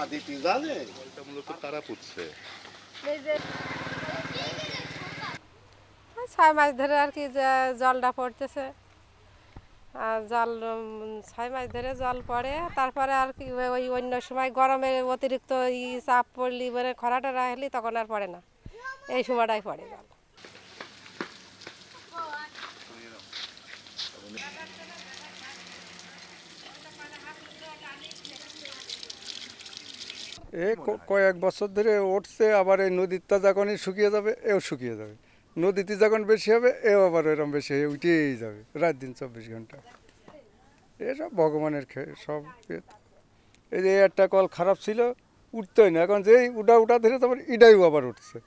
আদিতি জানে? এটা মূলত তারা পুঁতছে। ছয় মাস ধরে আর কি যে- জলটা পড়তেছে। আর জল ছয় মাস ধরে জল পড়ে তারপরে আর কি ওই অন্য সময় গরমে অতিরিক্ত ই চাপ পড়লি মানে খরাটা রাখলি তখন আর পড়ে না। এই সময়টাই পড়ে জল। এই ক- কয়েক বছর ধরে উঠছে আবার এই নদীরটা যখনই শুকিয়ে যাবে এও শুকিয়ে যাবে। নদীতে যখন বেশি হবে এও আবার এরকম বেশি হয়ে উঠেই যাবে রাত দিন চব্বিশ ঘণ্টা। এসব ভগবানের সব এ এই যে একটা কল খারাপ ছিল উঠতোই না। এখন যেই উঠা উঠা ধরে তারপর ইডাইও আবার উঠছে।